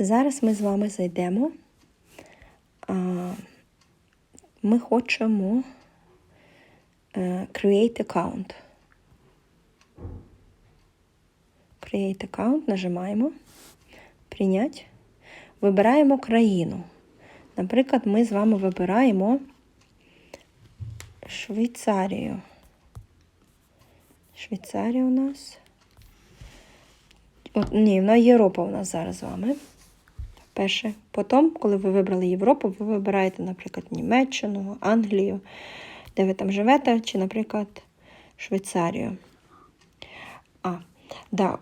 Зараз ми з вами зайдемо. Ми хочемо е, create account. Create account, нажимаємо. Прийнять. Вибираємо країну. Наприклад, ми з вами вибираємо Швейцарію. Швейцарія у нас. От, ні, вона Європа у нас зараз з вами. Перше. Потім, коли ви вибрали Європу, ви вибираєте, наприклад, Німеччину, Англію, де ви там живете, чи, наприклад, Швейцарію. А, да,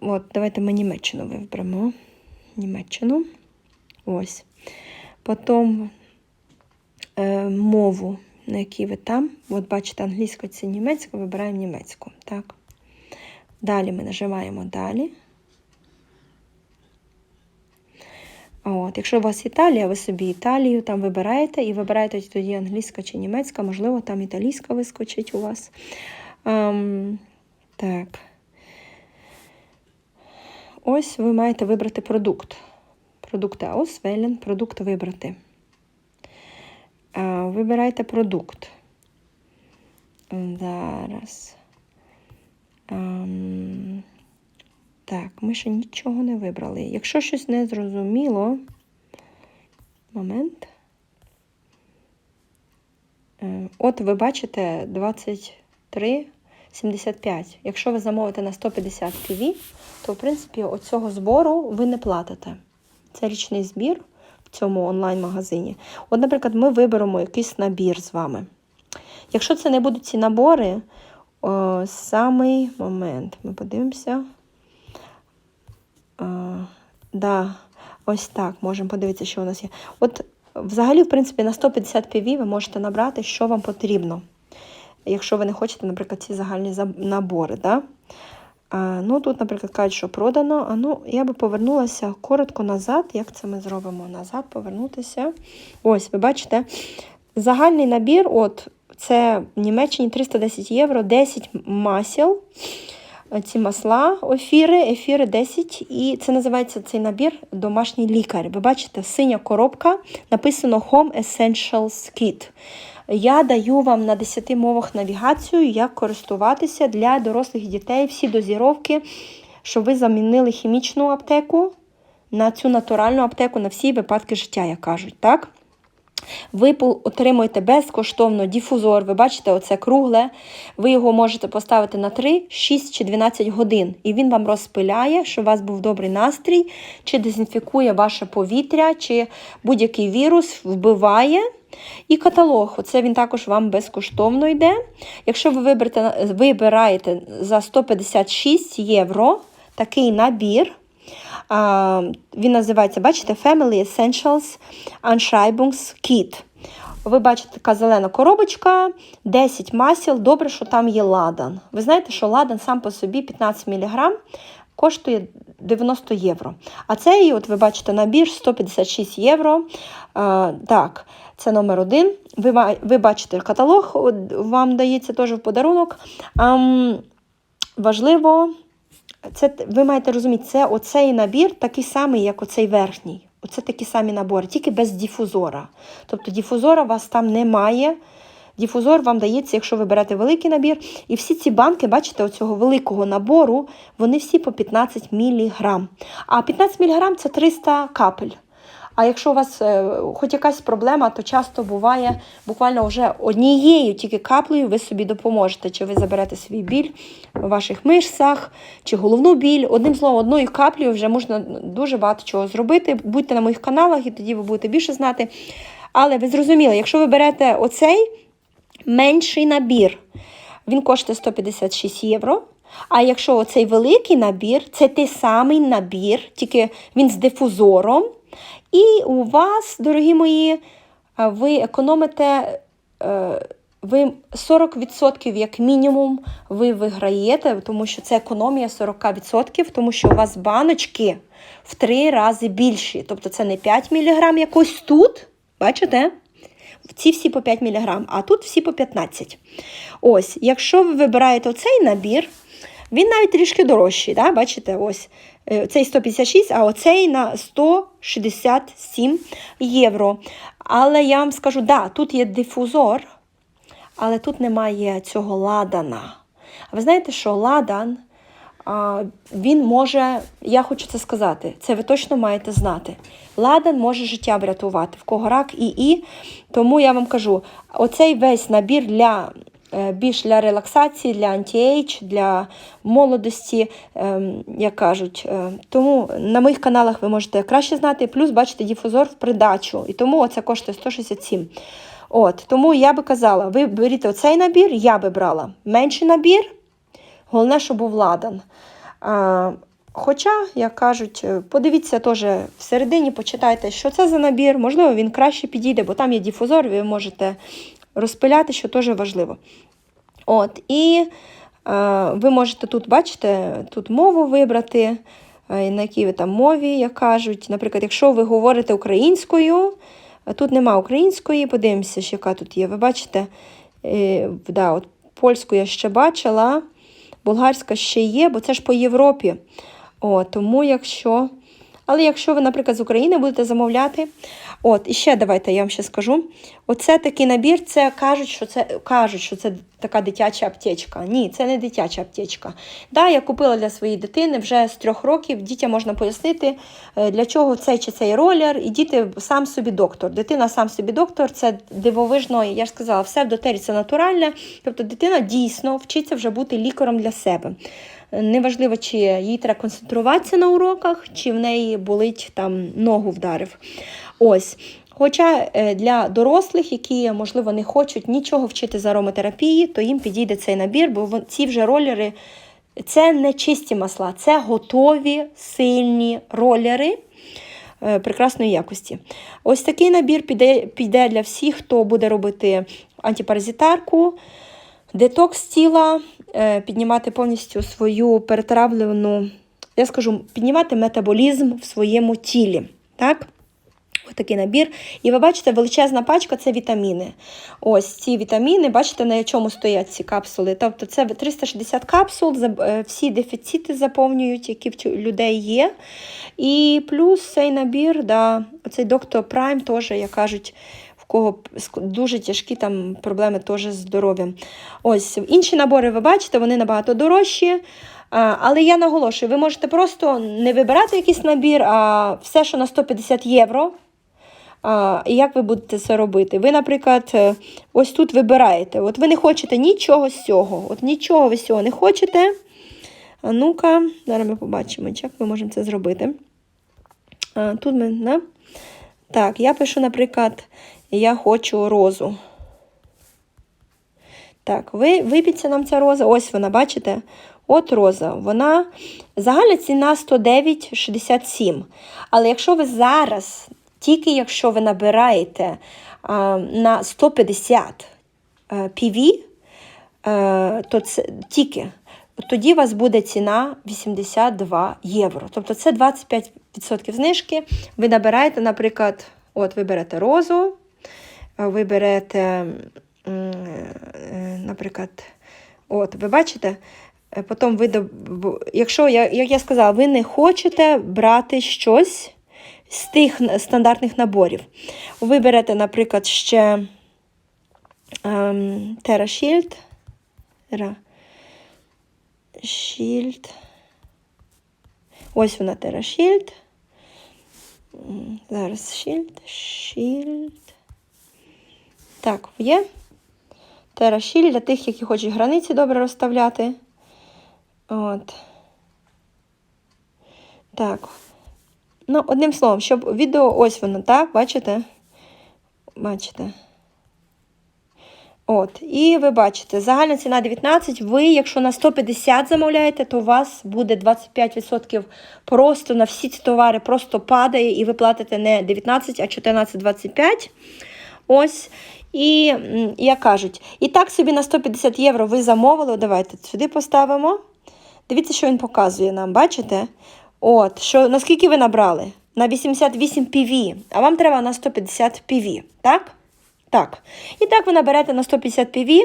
от, давайте ми Німеччину виберемо. Німеччину. Ось. Потім е, мову, на якій ви там. От бачите, англійська це німецька, вибираємо німецьку. Так. Далі ми нажимаємо далі. От, Якщо у вас Італія, ви собі Італію там вибираєте і вибираєте тоді англійська чи німецька, можливо, там італійська вискочить у вас. Ем, так. Ось ви маєте вибрати продукт. Продукти auswählen, продукт вибрати. Е, Вибирайте продукт. Зараз. Ем, так, ми ще нічого не вибрали. Якщо щось не зрозуміло, момент. Е, От ви бачите 23,75. Якщо ви замовите на 150 PV, то в принципі оцього збору ви не платите. Це річний збір в цьому онлайн-магазині. От, наприклад, ми виберемо якийсь набір з вами. Якщо це не будуть ці набори, о, самий момент. Ми подивимося. Да, ось так, можемо подивитися, що у нас є. От, взагалі, в принципі, на 150 PV ви можете набрати, що вам потрібно. Якщо ви не хочете, наприклад, ці загальні набори. Да? А, ну, Тут, наприклад, кажуть, що продано. А ну, я би повернулася коротко назад. Як це ми зробимо? Назад повернутися. Ось, ви бачите, загальний набір, от, це в Німеччині 310 євро, 10 масел. Ці масла, ефіри, ефіри 10, і це називається цей набір домашній лікар. Ви бачите, синя коробка, написано Home Essentials Kit. Я даю вам на 10 мовах навігацію, як користуватися для дорослих дітей, всі дозіровки, щоб ви замінили хімічну аптеку на цю натуральну аптеку на всі випадки життя, як кажуть. так? Ви отримуєте безкоштовно дифузор. Ви бачите, оце кругле. Ви його можете поставити на 3, 6 чи 12 годин. І він вам розпиляє, щоб у вас був добрий настрій, чи дезінфікує ваше повітря, чи будь-який вірус вбиває. І каталог, оце він також вам безкоштовно йде. Якщо ви виберете, вибираєте за 156 євро такий набір. Він називається, бачите, Family Essentials Anschreibungskit. Ви бачите, така зелена коробочка, 10 масел. Добре, що там є ладан. Ви знаєте, що ладан сам по собі 15 мг коштує 90 євро. А цей, от ви бачите, набір 156 євро. А, Так, це номер один. Ви ви бачите каталог, вам дається теж в подарунок. А, важливо. Це ви маєте розуміти, це оцей набір такий самий, як оцей верхній. Оце такі самі набори, тільки без дифузора. Тобто діфузора у вас там немає. Діфузор вам дається, якщо ви берете великий набір. І всі ці банки, бачите, оцього великого набору, вони всі по 15 мг. А 15 мг це 300 капель. А якщо у вас е, хоч якась проблема, то часто буває буквально вже однією тільки каплею ви собі допоможете. Чи ви заберете свій біль у ваших мишцях, чи головну біль. Одним словом, одною каплею вже можна дуже багато чого зробити. Будьте на моїх каналах, і тоді ви будете більше знати. Але ви зрозуміли, якщо ви берете оцей менший набір, він коштує 156 євро. А якщо оцей великий набір, це той самий набір, тільки він з дифузором. І у вас, дорогі мої, ви економите ви 40% як мінімум ви виграєте, тому що це економія 40%, тому що у вас баночки в 3 рази більші. Тобто це не 5 мг якось тут, бачите? Ці всі по 5 мг, а тут всі по 15 Ось, Якщо ви вибираєте оцей набір, він навіть трішки дорожчий. да? Бачите, ось Е, Цей 156, а оцей на 167 євро. Але я вам скажу, да, тут є дифузор, але тут немає цього ладана. А ви знаєте, що ладан, він може, я хочу це сказати, це ви точно маєте знати. Ладан може життя врятувати, в кого рак і і. Тому я вам кажу, оцей весь набір для е, більш для релаксації, для анті-ейдж, для молодості, ем, як кажуть. Е, Тому на моїх каналах ви можете краще знати. Плюс бачите дифузор в придачу. І тому це коштує 167. От, тому я би казала, ви беріть оцей набір, я би брала менший набір. Головне, щоб був ладан. А, хоча, як кажуть, е, подивіться теж всередині, почитайте, що це за набір. Можливо, він краще підійде, бо там є дифузор, ви можете розпиляти, що теж важливо. От, і е, ви можете тут, бачите, тут мову вибрати, е, на якій ви там мові, як кажуть. Наприклад, якщо ви говорите українською, тут нема української, подивимося, яка тут є. Ви бачите, е, да, от польську я ще бачила, болгарська ще є, бо це ж по Європі. О, тому якщо. Але якщо ви, наприклад, з України будете замовляти, от, і ще давайте я вам ще скажу. Оце такий набір, це кажуть, що це кажуть, що це така дитяча аптечка. Ні, це не дитяча аптечка. Да, я купила для своєї дитини вже з трьох років. Дітям можна пояснити, е, для чого цей чи цей ролер, і діти сам собі доктор. Дитина сам собі доктор, це дивовижно, я ж сказала, все в дотері це натуральне. Тобто дитина дійсно вчиться вже бути лікарем для себе. Неважливо, чи їй треба концентруватися на уроках, чи в неї болить там ногу вдарив. Ось. Хоча е, для дорослих, які, можливо, не хочуть нічого вчити з ароматерапії, то їм підійде цей набір, бо ці вже ролери це не чисті масла, це готові сильні ролери е, прекрасної якості. Ось такий набір піде, піде для всіх, хто буде робити антипаразитарку, детокс тіла, е, піднімати повністю свою перетравлену, я скажу, піднімати метаболізм в своєму тілі. Так? Ось такий набір. І ви бачите, величезна пачка це вітаміни. Ось ці вітаміни, бачите, на чому стоять ці капсули. Тобто це 360 капсул, е, всі дефіцити заповнюють, які в людей є. І плюс цей набір, да, оцей доктор Прайм теж, як кажуть, кого дуже тяжкі там проблеми теж з здоров'ям. Ось інші набори, ви бачите, вони набагато дорожчі. Але я наголошую, ви можете просто не вибирати якийсь набір, а все, що на 150 євро. А, і як ви будете це робити? Ви, наприклад, е, ось тут вибираєте. От ви не хочете нічого з цього. От нічого ви з цього не хочете. А ну-ка, зараз ми побачимо, як ми можемо це зробити. А, тут ми, да? Так, я пишу, наприклад, я хочу розу. Так, ви, вибіться нам ця роза. Ось вона, бачите? От роза. Вона загальна ціна 109,67. Але якщо ви зараз, тільки якщо ви набираєте а, на 150 а, PV, а, то це тільки. Тоді у вас буде ціна 82 євро. Тобто це 25% знижки. Ви набираєте, наприклад, от ви берете розу, ви берете, е, наприклад, от, ви бачите, Е, Потім ви, якщо, як я сказала, ви не хочете брати щось з тих стандартних наборів. Ви берете, наприклад, ще ем, Terra Shield. Shield. Ось вона Terra Shield. Зараз Shield. Shield. Так, є. Shield для тих, які хочуть границі добре розставляти. От. Так. Ну, одним словом, щоб відео ось воно, так, бачите? Бачите. От, і ви бачите, загальна ціна 19. Ви, якщо на 150 замовляєте, то у вас буде 25% просто на всі ці товари просто падає, і ви платите не 19, а 14,25. Ось. І, як кажуть, і так собі на 150 євро ви замовили. Давайте сюди поставимо. Дивіться, що він показує нам, бачите? От, що наскільки ви набрали? На 88 PV, а вам треба на 150 PV, так? Так. І так ви наберете на 150 PV.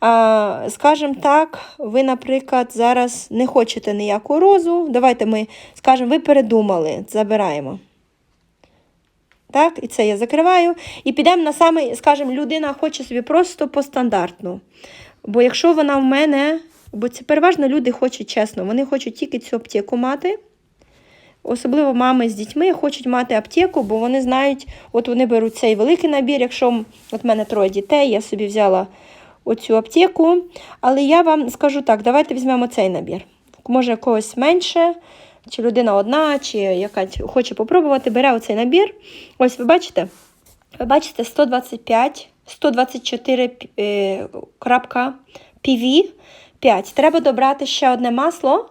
А, скажімо так, ви, наприклад, зараз не хочете ніяку розу. Давайте ми скажемо, ви передумали, забираємо. Так, і це я закриваю. І підемо на саме, скажімо, людина хоче собі просто по стандартну. Бо якщо вона в мене, бо це переважно люди хочуть чесно, вони хочуть тільки цю аптеку мати. Особливо мами з дітьми хочуть мати аптеку, бо вони знають, от вони беруть цей великий набір. Якщо от в мене троє дітей, я собі взяла оцю аптеку. Але я вам скажу так, давайте візьмемо цей набір. Може, когось менше, чи людина одна, чи яка хоче попробувати, бере оцей набір. Ось ви бачите? Ви бачите 125, 124 е, крапка PV 5. Треба добрати ще одне масло.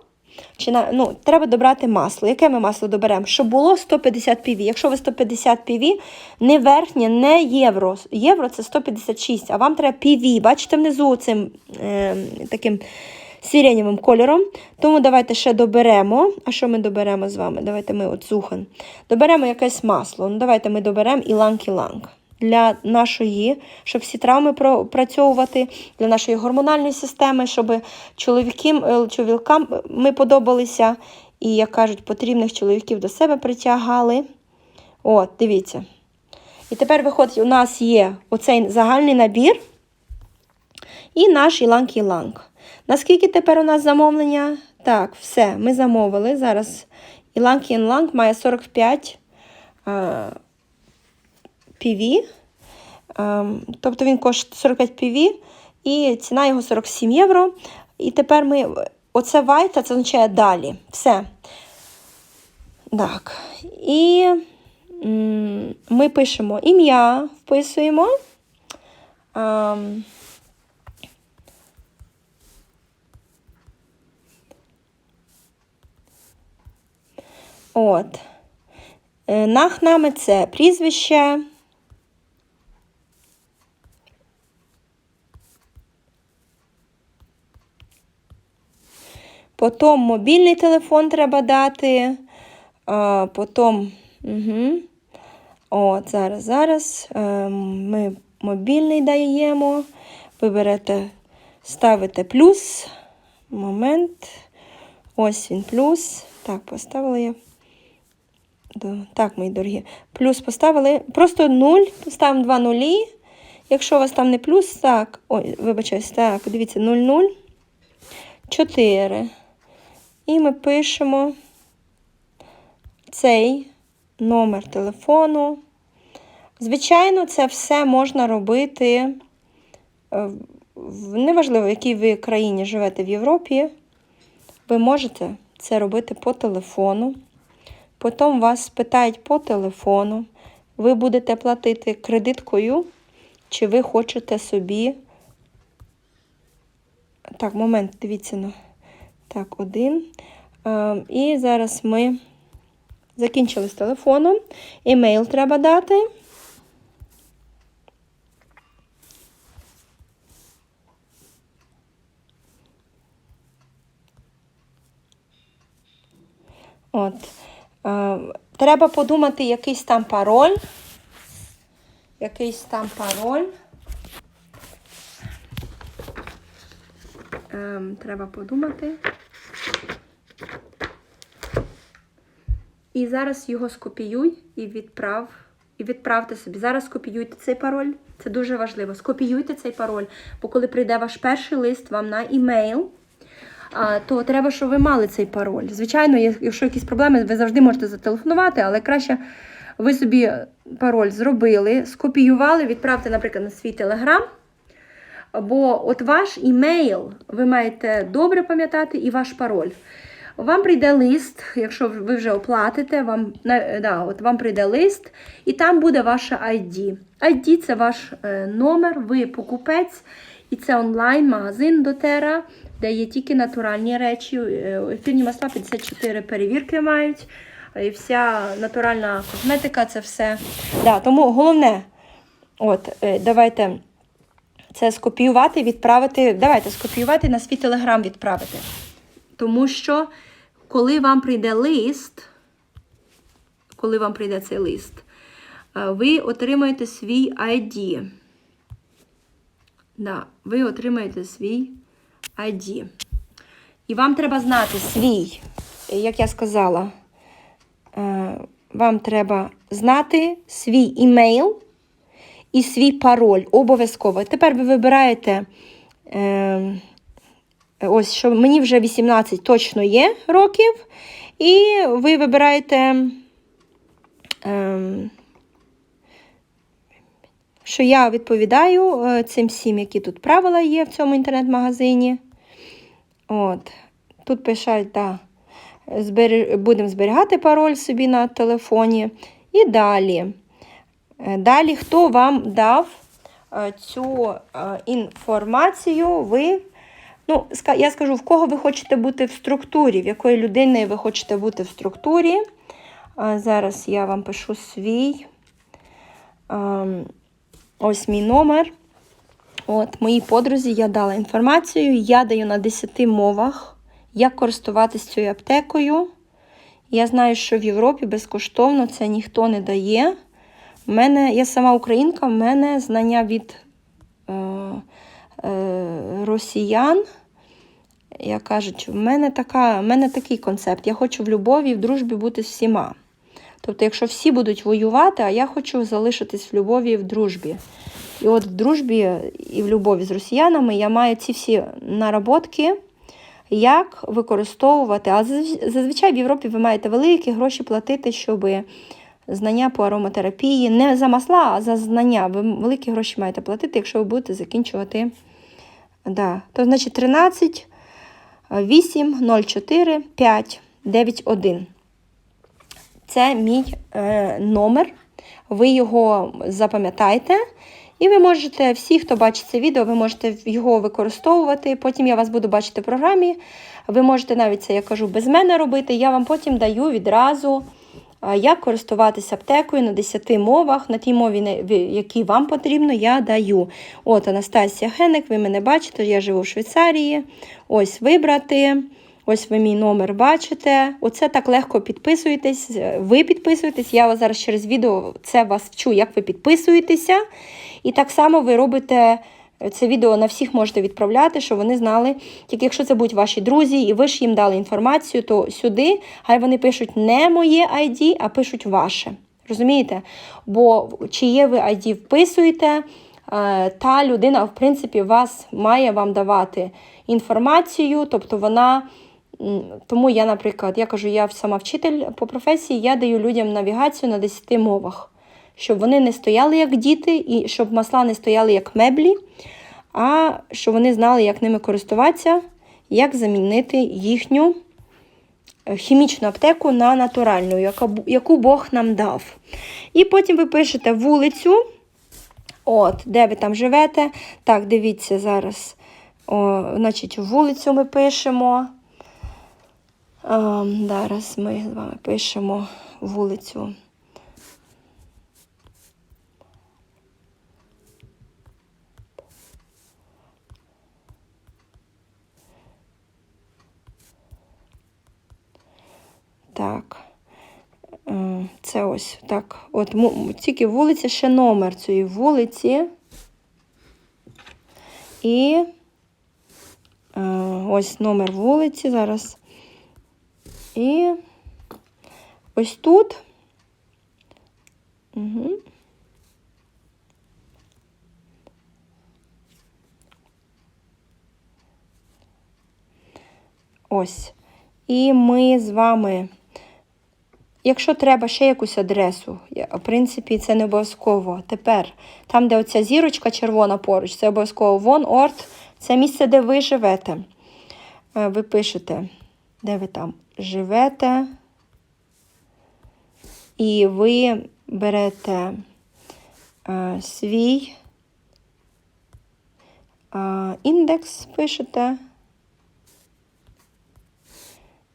Чи на, ну, треба добрати масло. Яке ми масло доберемо? Щоб було 150 PV. Якщо ви 150 PV, не верхнє, не євро. Євро це 156, а вам треба PV. Бачите внизу цим е, таким сиренєвим кольором. Тому давайте ще доберемо. А що ми доберемо з вами? Давайте ми от зухан. Доберемо якесь масло. Ну, давайте ми доберемо іланг-іланг. Для нашої, щоб всі травми пропрацьовувати, для нашої гормональної системи, щоб чоловікам, е, чоловікам ми подобалися і, як кажуть, потрібних чоловіків до себе притягали. От, дивіться. І тепер виходить, у нас є оцей загальний набір і наш іланг-іланг. Наскільки тепер у нас замовлення? Так, все, ми замовили. Зараз іланг-іланг має 45 а, PV. Тобто він коштує 45 PV і ціна його 47 євро. І тепер ми. Оце вайта, це означає далі. Все. Так. І ми пишемо ім'я, вписуємо. От. Е, Нахнами це прізвище. Потім мобільний телефон треба дати. А, потім. Угу. От, зараз, зараз е, ми мобільний даємо. Ви берете, ставите плюс. Момент. Ось він плюс. Так, поставила я. Так, мої дорогі. Плюс поставили. Просто 0, поставимо два нулі. Якщо у вас там не плюс, так. Ой, вибачаюсь, так, дивіться, 0, 0, 4. І ми пишемо цей номер телефону. Звичайно, це все можна робити. е, Неважливо, в якій ви країні живете в Європі. Ви можете це робити по телефону. Потім вас питають по телефону. Ви будете платити кредиткою, чи ви хочете собі. Так, момент, дивіться. ну. Так, один. І зараз ми закінчили з телефоном. Емейл треба дати. От. Е, треба подумати якийсь там пароль. Якийсь там пароль. Ем, треба подумати. І зараз його скопіюй і відправ. І відправте собі. Зараз скопіюйте цей пароль. Це дуже важливо. Скопіюйте цей пароль, бо коли прийде ваш перший лист вам на імейл, то треба, щоб ви мали цей пароль. Звичайно, якщо якісь проблеми, ви завжди можете зателефонувати, але краще ви собі пароль зробили, скопіювали, відправте, наприклад, на свій телеграм. Бо от ваш імейл ви маєте добре пам'ятати і ваш пароль. Вам прийде лист, якщо ви вже оплатите, вам, да, от вам прийде лист, і там буде ваша ID. ID це ваш е, номер, ви покупець, і це онлайн-магазин Дотера, де є тільки натуральні речі. Ефірні масла 54 перевірки мають. І вся натуральна косметика це все. Да, тому головне, от, е, давайте це скопіювати, відправити. Давайте скопіювати на свій телеграм відправити. Тому що, коли вам прийде лист, коли вам прийде цей лист, е, ви отримаєте свій ID. Да, ви отримаєте свій ID. І вам треба знати свій, як я сказала, е, вам треба знати свій імейл і свій пароль обов'язково. Тепер ви вибираєте. Е, Ось, що мені вже 18 точно є років, і ви вибираєте, ем, що я відповідаю е, цим всім, які тут правила є в цьому інтернет-магазині. От. Тут пишуть, да, збері... будемо зберігати пароль собі на телефоні. І далі. Е, Далі, хто вам дав е, цю е, інформацію, ви Ну, я скажу, в кого ви хочете бути в структурі, в якої людини ви хочете бути в структурі. Зараз я вам пишу свій. Ось мій номер. От, моїй подрузі я дала інформацію. Я даю на 10 мовах, як користуватися цією аптекою. Я знаю, що в Європі безкоштовно це ніхто не дає. В мене, я сама українка, в мене знання від е, е, росіян. Як кажуть, в мене, така, в мене такий концепт. Я хочу в любові в дружбі бути з всіма. Тобто, якщо всі будуть воювати, а я хочу залишитись в любові і в дружбі. І от в дружбі і в любові з росіянами я маю ці всі наработки, як використовувати. А зазвичай в Європі ви маєте великі гроші платити, щоб знання по ароматерапії, не за масла, а за знання. Ви великі гроші маєте платити, якщо ви будете закінчувати. Да. То значить 13 8 04 5 91. Це мій е, номер. Ви його запам'ятаєте. І ви можете, всі, хто бачить це відео, ви можете його використовувати. Потім я вас буду бачити в програмі. Ви можете навіть це, я кажу, без мене робити. Я вам потім даю відразу, як користуватися аптекою на 10 мовах, на тій мові, якій вам потрібно, я даю. От Анастасія Хенек, ви мене бачите, я живу в Швейцарії. Ось вибрати. Ось ви мій номер бачите. Оце так легко підписуєтесь. Ви підписуєтесь. Я вас зараз через відео це вас вчу, як ви підписуєтеся. І так само ви робите це відео на всіх можете відправляти, щоб вони знали. Тільки якщо це будуть ваші друзі, і ви ж їм дали інформацію, то сюди хай вони пишуть не моє ID, а пишуть ваше. Розумієте? Бо чиє ви ID вписуєте, е, та людина, в принципі, вас має вам давати інформацію, тобто вона. Тому я, наприклад, я кажу, я сама вчитель по професії, я даю людям навігацію на 10 мовах, щоб вони не стояли як діти, і щоб масла не стояли як меблі, а щоб вони знали, як ними користуватися, як замінити їхню е, хімічну аптеку на натуральну, яку Бог нам дав. І потім ви пишете вулицю, от, де ви там живете. Так, дивіться зараз. О, значить, вулицю ми пишемо. Зараз ми з вами пишемо вулицю. Так. Е, Це ось так. От тільки вулиця, ще номер цієї вулиці. І е, ось номер вулиці зараз. І ось тут. Угу. Ось. І ми з вами, якщо треба ще якусь адресу, в принципі, це не обов'язково. Тепер, там, де оця зірочка червона поруч, це обов'язково вон орт, це місце, де ви живете. Е, Ви пишете, де ви там живете. І ви берете е, свій е, індекс, пишете.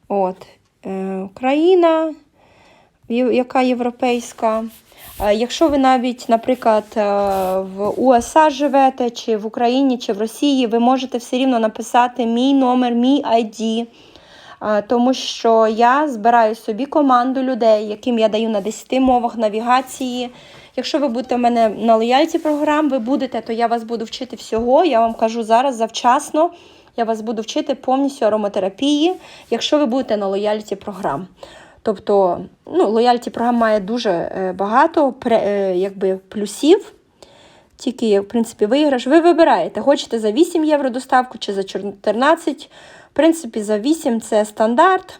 От, е, Україна, яка європейська. Е, Якщо ви навіть, наприклад, е, в USA живете, чи в Україні, чи в Росії, ви можете все рівно написати мій номер, мій ID. Тому що я збираю собі команду людей, яким я даю на 10 мовах навігації. Якщо ви будете в мене на лояльті програм, ви будете, то я вас буду вчити всього. Я вам кажу зараз завчасно. Я вас буду вчити повністю ароматерапії, якщо ви будете на лояльті програм. Тобто, ну, лояльті програм має дуже е, багато е, якби, плюсів. Тільки в принципі, виграш. Ви вибираєте, хочете за 8 євро доставку чи за 14. Принципі, за 8 це стандарт.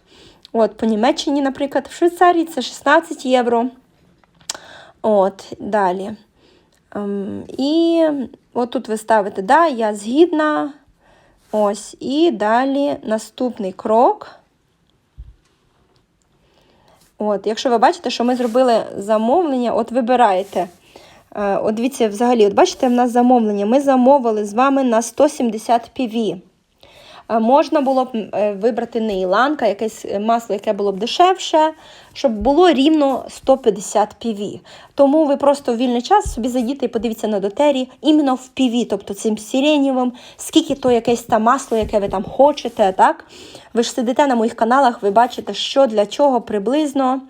От, по Німеччині, наприклад, в Швейцарії це 16 євро. От, далі. Ем, і от тут ви ставите, да, я згідна. Ось, і далі наступний крок. От, якщо ви бачите, що ми зробили замовлення, от вибираєте. Е, От дивіться, взагалі, от бачите, в нас замовлення. Ми замовили з вами на 170 PV. Е, Можна було б е, вибрати не Іланка, якесь масло, яке було б дешевше, щоб було рівно 150 PV. Тому ви просто в вільний час собі зайдіть і подивіться на дотері іменно в PV, тобто цим сиренєвим, скільки то якесь там масло, яке ви там хочете. так? Ви ж сидите на моїх каналах, ви бачите, що для чого приблизно.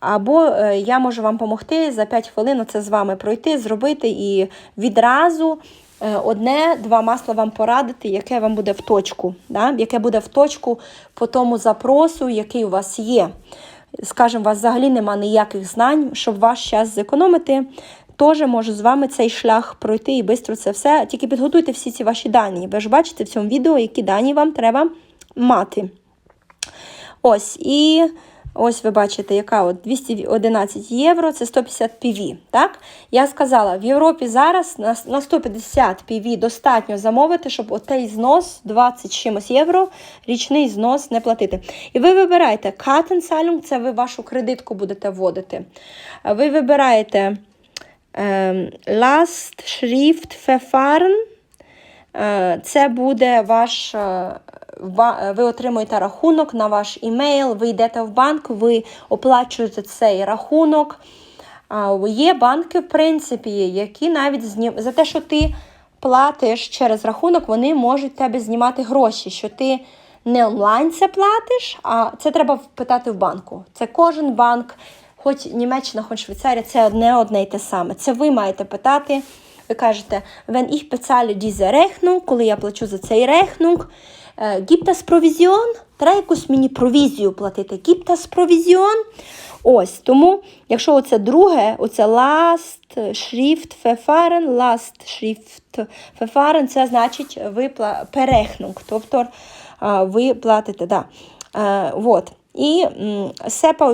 Або е, я можу вам допомогти за 5 хвилин це з вами пройти, зробити і відразу е, одне-два масла вам порадити, яке вам буде в точку, да? яке буде в точку по тому запросу, який у вас є. Скажімо, у вас взагалі нема ніяких знань, щоб ваш час зекономити. Теж можу з вами цей шлях пройти і швидко це все. Тільки підготуйте всі ці ваші дані. Ви ж бачите в цьому відео, які дані вам треба мати. Ось, і ось ви бачите, яка от 211 євро, це 150 PV. Так? Я сказала, в Європі зараз на, на 150 PV достатньо замовити, щоб отей знос 20 чимось євро, річний знос не платити. І ви вибираєте Kartenzahlung, це ви вашу кредитку будете вводити. Ви вибираєте ем, Last Schrift Verfahren. Е, Це буде ваш. Е, Ви отримуєте рахунок на ваш імейл, ви йдете в банк, ви оплачуєте цей рахунок. Є банки, в принципі, які навіть знім... за те, що ти платиш через рахунок, вони можуть тебе знімати гроші, що ти не онлайн це платиш, а це треба питати в банку. Це кожен банк, хоч Німеччина, хоч Швейцарія, це одне одне й те саме. Це ви маєте питати. Ви кажете, wenn ich bezahle diese Rechnung, коли я плачу за цей рехнунг, е, gibt es Треба якусь мені провізію платити. Es Provision? Ось, тому, якщо оце друге, оце last Schrift Verfahren, last Schrift Verfahren, це значить ви перехнунг, тобто ви платите. Да. Е, вот. І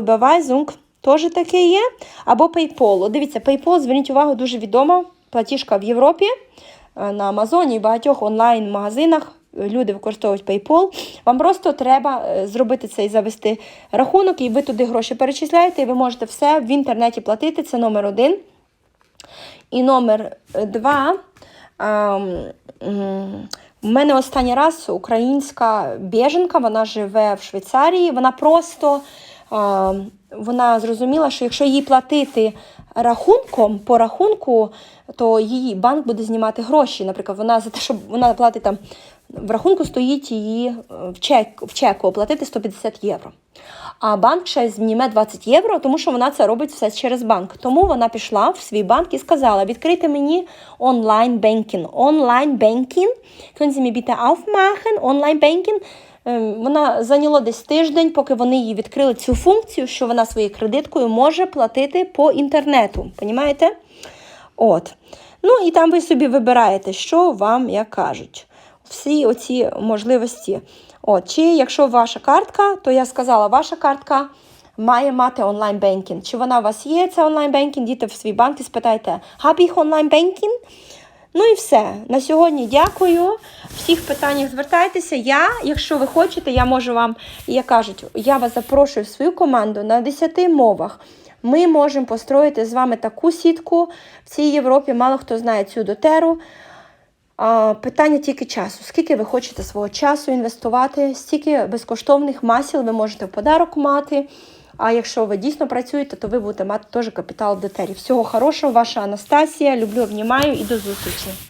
Überweisung теж таке є, або PayPal. Дивіться, PayPal, зверніть увагу, дуже відома платіжка в Європі, е, на Амазоні і багатьох онлайн-магазинах. Люди використовують PayPal. Вам просто треба е, зробити цей завести рахунок, і ви туди гроші перечисляєте, і ви можете все в інтернеті платити. Це номер один. І номер е, два. У мене останній раз українська біженка, вона живе в Швейцарії. Вона просто вона зрозуміла, що якщо їй платити рахунком по рахунку, то її банк буде знімати гроші. Наприклад, вона за те, що вона платить там в рахунку стоїть її е, в, чек, в чеку оплатити 150 євро. А банк ще зніме 20 євро, тому що вона це робить все через банк. Тому вона пішла в свій банк і сказала: відкрийте мені онлайн бенкінг. Онлайн mir bitte aufmachen? Онлайн бенкінг. Вона зайняло десь тиждень, поки вони їй відкрили цю функцію, що вона своєю кредиткою може платити по інтернету. Понімаєте? От. Ну і там ви собі вибираєте, що вам як кажуть. Всі оці можливості. От, чи якщо ваша картка, то я сказала, ваша картка має мати онлайн-бенкінг. Чи вона у вас є, ця онлайн-бенкінг, дійте в свій банк і спитайте, have онлайн-бенкінг? Ну і все. На сьогодні дякую. Всіх питаннях звертайтеся. Я, якщо ви хочете, я можу вам, як кажуть, я вас запрошую в свою команду на 10 мовах. Ми можемо построїти з вами таку сітку в цій Європі. Мало хто знає цю дотеру. Питання тільки часу. Скільки ви хочете свого часу інвестувати, стільки безкоштовних масел ви можете в подарок мати. А якщо ви дійсно працюєте, то ви будете мати теж капітал в дотері. Всього хорошого, ваша Анастасія. Люблю, обнімаю і до зустрічі.